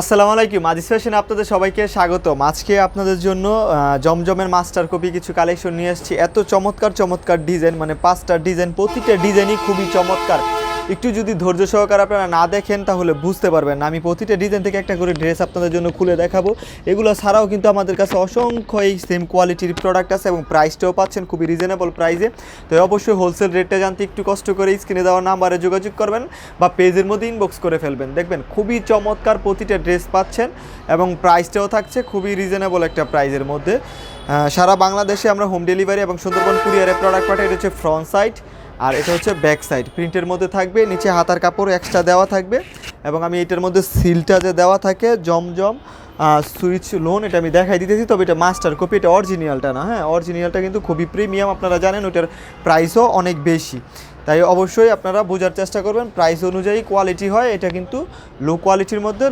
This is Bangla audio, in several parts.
আসসালামু আলাইকুম, আজিজ ফ্যাশনে আপনাদের সবাইকে স্বাগতম। আজকে আপনাদের জন্য জমজমের মাস্টার কপি কিছু কালেকশন নিয়ে এসেছি। এত চমৎকার চমৎকার ডিজাইন মানে পাঁচটা ডিজাইন প্রতিটা ডিজাইনই খুবই চমৎকার। একটু যদি ধৈর্য সহকারে আপনারা না দেখেন, তাহলে বুঝতে পারবেন আমি প্রতিটা ডিজাইন থেকে একটা করে ড্রেস আপনাদের জন্য খুলে দেখাবো। এগুলো ছাড়াও কিন্তু আমাদের কাছে অসংখ্য এই সেম কোয়ালিটির প্রোডাক্ট আছে এবং প্রাইসটাও পাচ্ছেন খুবই রিজনেবল প্রাইসে তো অবশ্যই হোলসেল রেটটা জানতে একটু কষ্ট করে স্ক্রিনে দেওয়া নাম্বারে যোগাযোগ করবেন বা পেজের মধ্যে ইনবক্স করে ফেলবেন। দেখবেন খুবই চমৎকার প্রতিটা ড্রেস পাচ্ছেন এবং প্রাইসটাও থাকছে খুবই রিজনেবল একটা প্রাইজের মধ্যে। সারা বাংলাদেশে আমরা হোম ডেলিভারি এবং সুন্দরবন কুরিয়ারে প্রোডাক্ট পাঠাই, এটা হচ্ছে ফ্রন্ট সাইড আর এটা হচ্ছে ব্যাক সাইড প্রিন্টের মধ্যে থাকবে, নিচে হাতার কাপড় এক্সট্রা দেওয়া থাকবে এবং আমি এটার মধ্যে সিলটা যে দেওয়া থাকে, জমজম সুইচ লোন এটা আমি দেখাই দিতেছি, তবে এটা মাস্টার কপি এটা অরিজিনালটা না হ্যাঁ? অরিজিনালটা কিন্তু খুবই প্রিমিয়াম আপনারা জানেন, ওটার প্রাইসও অনেক বেশি। তাই অবশ্যই আপনারা বোঝার চেষ্টা করবেন। প্রাইস অনুযায়ী কোয়ালিটি হয়, এটা কিন্তু লো কোয়ালিটির মধ্যে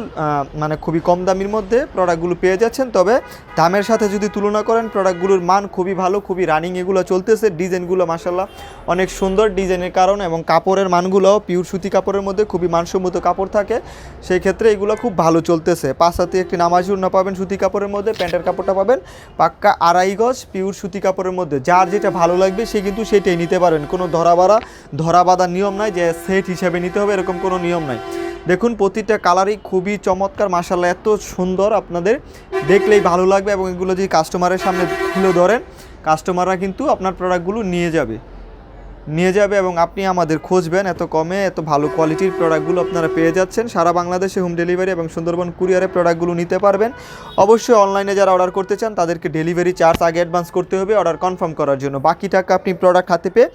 মানে খুবই কম দামির মধ্যে প্রোডাক্টগুলো পেয়ে যাচ্ছেন। তবে দামের সাথে যদি তুলনা করেন প্রোডাক্টগুলোর মান খুবই ভালো, খুবই রানিং এগুলো চলতেছে। ডিজাইনগুলো মাসাল্লাহ অনেক সুন্দর ডিজাইনের কারণ এবং কাপড়ের মানগুলোও পিওর সুতি কাপড়ের মধ্যে খুবই মানসম্মত কাপড় থাকে। সেই ক্ষেত্রে এগুলো খুব ভালো চলতেছে। পাঁচ হাতে একটি নামাজ না পাবেন সুতি কাপড়ের মধ্যে, প্যান্টের কাপড়টা পাবেন পাক্কা আড়াই গজ পিওর সুতি কাপড়ের মধ্যে। যার যেটা ভালো লাগবে সে কিন্তু সেটাই নিতে পারবেন কোনো ধরা বাড়া ধরা বাঁধা নিয়ম নাই যে সেট হিসাবে নিতে হবে, এরকম কোনো নিয়ম নাই। দেখুন, প্রতিটা কালারই খুবই চমৎকার মাসাল্লাহ এত সুন্দর আপনাদের। দেখলেই ভালো লাগবে এবং এগুলো যদি কাস্টমারের সামনে তুলে ধরেন কাস্টমাররা কিন্তু আপনার প্রোডাক্টগুলো নিয়ে যাবে। নিয়ে যাবে এবং আপনি আমাদের খুঁজবেন এত কমে এত ভালো কোয়ালিটির প্রোডাক্টগুলো আপনারা পেয়ে যাচ্ছেন। সারা বাংলাদেশে হোম ডেলিভারি এবং সুন্দরবন কুরিয়ারে প্রোডাক্টগুলো নিতে পারবেন। অবশ্যই অনলাইনে যারা অর্ডার করতে চান, তাদেরকে ডেলিভারি চার্জ আগে অ্যাডভান্স করতে হবে অর্ডার কনফার্ম করার জন্য। বাকি টাকা আপনি প্রোডাক্ট হাতে পেয়ে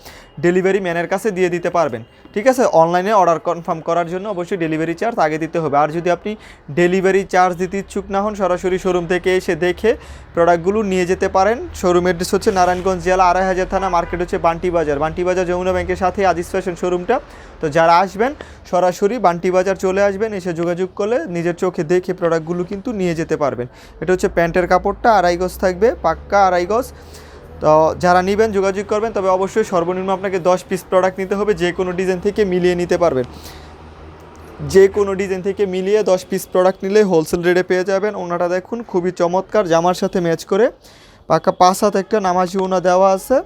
ডেলিভারি ম্যানের কাছে দিয়ে দিতে পারবেন। ঠিক আছে? অনলাইনে অর্ডার কনফার্ম করার জন্য অবশ্যই ডেলিভারি চার্জ আগে দিতে হবে। আর যদি আপনি ডেলিভারি চার্জ দিতে ইচ্ছুক না হন, সরাসরি শোরুম থেকে এসে দেখে প্রোডাক্টগুলো নিয়ে যেতে পারেন। শোরুম অ্যাড্রেস হচ্ছে নারায়ণগঞ্জ জেলা আড়াই হাজার থানা মার্কেট হচ্ছে বান্টি বাজার। বান্টি বাজার যমুনা ব্যাংকের সাথে আজিজ ফ্যাশন শোরুমটা। তো যারা আসবেন, সরাসরি বান্টি বাজার চলে আসবেন, এসে যোগাযোগ করলে নিজের চোখে দেখে প্রোডাক্টগুলো কিন্তু নিয়ে যেতে পারবেন। এটা হচ্ছে প্যান্টের কাপড়টা, আড়াই গজ থাকবে, পাক্কা আড়াই গজ। তো যারা নেবেন, যোগাযোগ করবেন, তবে অবশ্যই সর্বনিম্ন আপনাকে দশ পিস প্রোডাক্ট নিতে হবে, যে কোনো ডিজাইন থেকে মিলিয়ে নিতে পারবেন। যে কোনো ডিজাইন থেকে মিলিয়ে দশ পিস প্রোডাক্ট নিলে হোলসেল রেটে পেয়ে যাবেন। ওনাটা দেখুন, খুবই চমৎকার, জামার সাথে ম্যাচ করে। পাকা পাঁচ হাত একটা নামাজি ওনা দেওয়া আছে।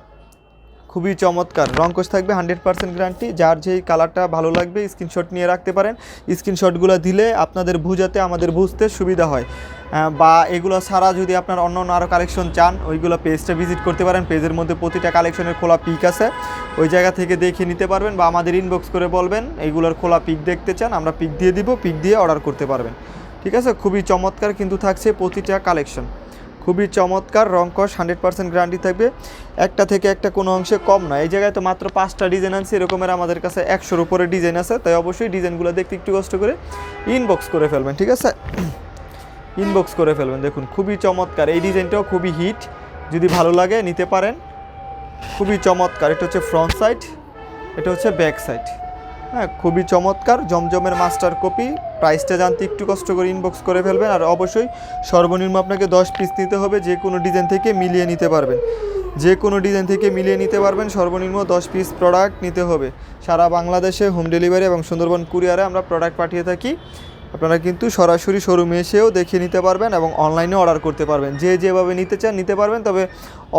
খুবই চমৎকার। রঙ্কশ থাকবে হান্ড্রেড পার্সেন্ট গ্যারান্টি। যার যেই কালারটা ভালো লাগবে, স্ক্রিনশট নিয়ে রাখতে পারেন। স্ক্রিনশটগুলো দিলে আপনাদের বুঝাতে, আমাদের বুঝতে সুবিধা হয়। বা এগুলো ছাড়া যদি আপনার অন্য অন্য আরও কালেকশন চান, ওইগুলো পেজটা ভিজিট করতে পারেন। পেজের মধ্যে প্রতিটা কালেকশনের খোলা পিক আছে। ওই জায়গা থেকে দেখে নিতে পারবেন বা আমাদের ইনবক্স করে বলবেন এইগুলোর খোলা পিক দেখতে চান, আমরা পিক দিয়ে দিব পিক দিয়ে অর্ডার করতে পারবেন। ঠিক আছে? খুবই চমৎকার কিন্তু থাকছে প্রতিটা কালেকশন। খুবই চমৎকার রংকশ হান্ড্রেড পার্সেন্ট গ্যারান্টি থাকবে। একটা থেকে একটা কোনো অংশে কম নয় এই জায়গায় তো মাত্র পাঁচটা ডিজাইন আছে এরকমের আমাদের কাছে একশোর উপরে ডিজাইন আছে, তাই অবশ্যই ডিজাইনগুলো দেখতে একটু কষ্ট করে ইনবক্স করে ফেলবেন, ঠিক আছে? ইনবক্স করে ফেলবেন, দেখুন, খুবই চমৎকার। এই ডিজাইনটাও খুবই হিট যদি ভালো লাগে, নিতে পারেন। খুবই চমৎকার। এটা হচ্ছে ফ্রন্ট সাইড এটা হচ্ছে ব্যাক সাইড হ্যাঁ খুবই চমৎকার, জমজমের মাস্টার কপি প্রাইসটা জানতে একটু কষ্ট করে ইনবক্স করে ফেলবেন আর অবশ্যই সর্বনিম্ন আপনাকে দশ পিস নিতে হবে, যে কোনো ডিজাইন থেকে মিলিয়ে নিতে পারবেন। যে কোনো ডিজাইন থেকে মিলিয়ে নিতে পারবেন, সর্বনিম্ন দশ পিস প্রোডাক্ট নিতে হবে। সারা বাংলাদেশে হোম ডেলিভারি এবং সুন্দরবন কুরিয়ারে আমরা প্রোডাক্ট পাঠিয়ে থাকি। আপনারা কিন্তু সরাসরি শোরুমে এসেও দেখে নিতে পারবেন এবং অনলাইনে অর্ডার করতে পারবেন। যে যেভাবে নিতে চান নিতে পারবেন, তবে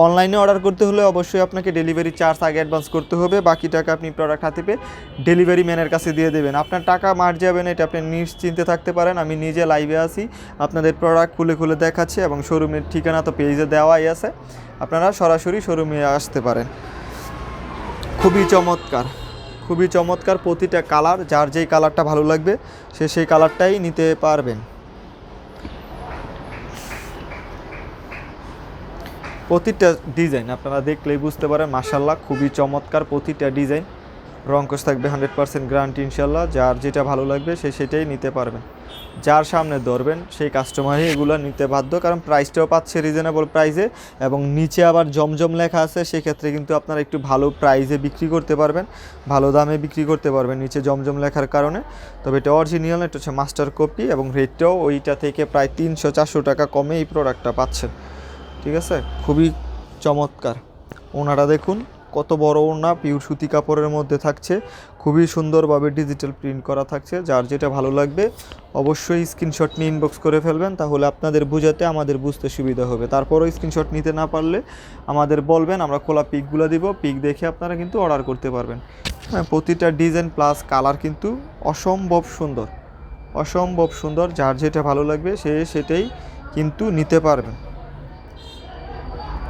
অনলাইনে অর্ডার করতে হলে অবশ্যই আপনাকে ডেলিভারি চার্জ আগে অ্যাডভান্স করতে হবে। বাকি টাকা আপনি প্রোডাক্ট হাতে পেয়ে ডেলিভারি ম্যানের কাছে দিয়ে দেবেন। আপনার টাকা মার যাবে না, এটা আপনি নিশ্চিন্তে থাকতে পারেন। আমি নিজে লাইভে আসি আপনাদের প্রোডাক্ট খুলে খুলে দেখাচ্ছি এবং শোরুমের ঠিকানা তো পেজে দেওয়াই আছে। আপনারা সরাসরি শোরুমে আসতে পারেন। খুবই চমৎকার। খুবই চমৎকার প্রতিটা কালার, যার যেই কালারটা ভালো লাগবে, সে সেই কালারটাই নিতে পারবেন। প্রতিটা ডিজাইন আপনারা দেখলেই বুঝতে পারেন মাসাল্লাহ খুবই চমৎকার প্রতিটা ডিজাইন। রঙ্কশ থাকবে হান্ড্রেড পার্সেন্ট গ্যারান্টি ইনশাল্লাহ যার যেটা ভালো লাগবে সে সেটাই নিতে পারবেন। যার সামনে ধরবেন, সেই কাস্টমারই এগুলো নিতে বাধ্য। কারণ প্রাইসটাও পাচ্ছে রিজনেবল প্রাইসে এবং নিচে আবার জমজম লেখা আছে, সেক্ষেত্রে কিন্তু আপনারা একটু ভালো প্রাইসে বিক্রি করতে পারবেন, ভালো দামে বিক্রি করতে পারবেন নিচে জমজম লেখার কারণে। তবে এটা অরিজিনাল এটা হচ্ছে মাস্টার কপি এবং রেটটাও ওইটা থেকে প্রায় তিনশো চারশো টাকা কমে এই প্রোডাক্টটা পাচ্ছেন। ঠিক আছে? খুবই চমৎকার। ওনারা দেখুন কত বড় ওড়না পিওর সুতি কাপড়ের মধ্যে থাকছে। খুবই সুন্দরভাবে ডিজিটাল প্রিন্ট করা থাকছে। যার যেটা ভালো লাগবে, অবশ্যই স্ক্রিনশট নিয়ে ইনবক্স করে ফেলবেন, তাহলে আপনাদের বোঝাতে আমাদের বুঝতে সুবিধা হবে। তারপরও স্ক্রিনশট নিতে না পারলে আমাদের বলবেন, আমরা খোলা পিকগুলো দিব, পিক দেখে আপনারা কিন্তু অর্ডার করতে পারবেন। হ্যাঁ প্রতিটা ডিজাইন প্লাস কালার কিন্তু অসম্ভব সুন্দর। অসম্ভব সুন্দর, যার যেটা ভালো লাগবে সে সেটাই কিন্তু নিতে পারবেন।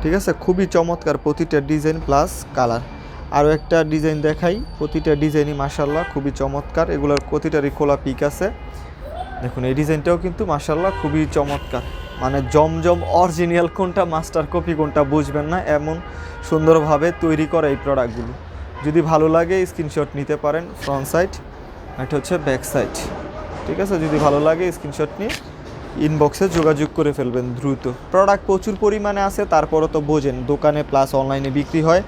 ঠিক আছে? খুবই চমৎকার প্রতিটা ডিজাইন প্লাস কালার আরও একটা ডিজাইন দেখাই। প্রতিটা ডিজাইনই মাসাল্লাহ খুবই চমৎকার। এগুলোর প্রতিটারই খোলা পিক আছে। দেখুন, এই ডিজাইনটাও কিন্তু মাসাল্লাহ খুবই চমৎকার। মানে জমজম অরিজিনাল কোনটা মাস্টার কপি কোনটা বুঝবেন না। এমন সুন্দরভাবে তৈরি করা এই প্রোডাক্টগুলো যদি ভালো লাগে স্ক্রিনশট নিতে পারেন ফ্রন্ট সাইড এটা হচ্ছে ব্যাক সাইড ঠিক আছে? যদি ভালো লাগে স্ক্রিনশট নিয়ে ইনবক্সে যোগাযোগ করে ফেলবেন দ্রুত। প্রোডাক্ট প্রচুর পরিমাণে আছে, তারপরও তো বোঝেন, দোকানে প্লাস অনলাইনে বিক্রি হয়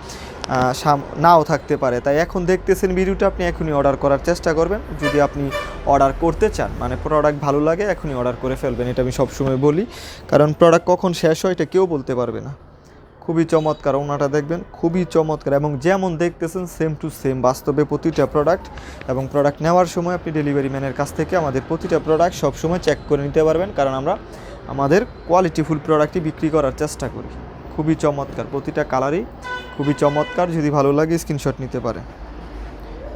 নাও থাকতে পারে। তাই এখন দেখতেছেন ভিডিওটা, আপনি এখনই অর্ডার করার চেষ্টা করবেন। যদি আপনি অর্ডার করতে চান মানে প্রোডাক্ট ভালো লাগে, এখনই অর্ডার করে ফেলবেন, এটা আমি সবসময় বলি। কারণ প্রোডাক্ট কখন শেষ হয়, এটা কেউ বলতে পারবে না। খুবই চমৎকার। ওনাটা দেখবেন, খুবই চমৎকার এবং যেমন দেখতেছেন সেম টু সেম বাস্তবে প্রতিটা প্রোডাক্ট এবং প্রোডাক্ট নেওয়ার সময় আপনি ডেলিভারি ম্যানের কাছ থেকে আমাদের প্রতিটা প্রোডাক্ট সবসময় চেক করে নিতে পারবেন, কারণ আমরা আমাদের কোয়ালিটিফুল প্রোডাক্টই বিক্রি করার চেষ্টা করি। খুবই চমৎকার, প্রতিটা কালারই খুবই চমৎকার, যদি ভালো লাগে স্ক্রিনশট নিতে পারে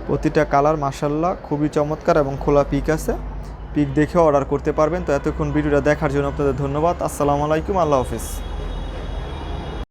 প্রতিটা কালার মাসাল্লাহ খুবই চমৎকার এবং খোলা পিক আছে। পিক দেখে অর্ডার করতে পারবেন। তো এতক্ষণ ভিডিওটা দেখার জন্য আপনাদের ধন্যবাদ। আসসালামু আলাইকুম, আল্লাহ হাফিজ।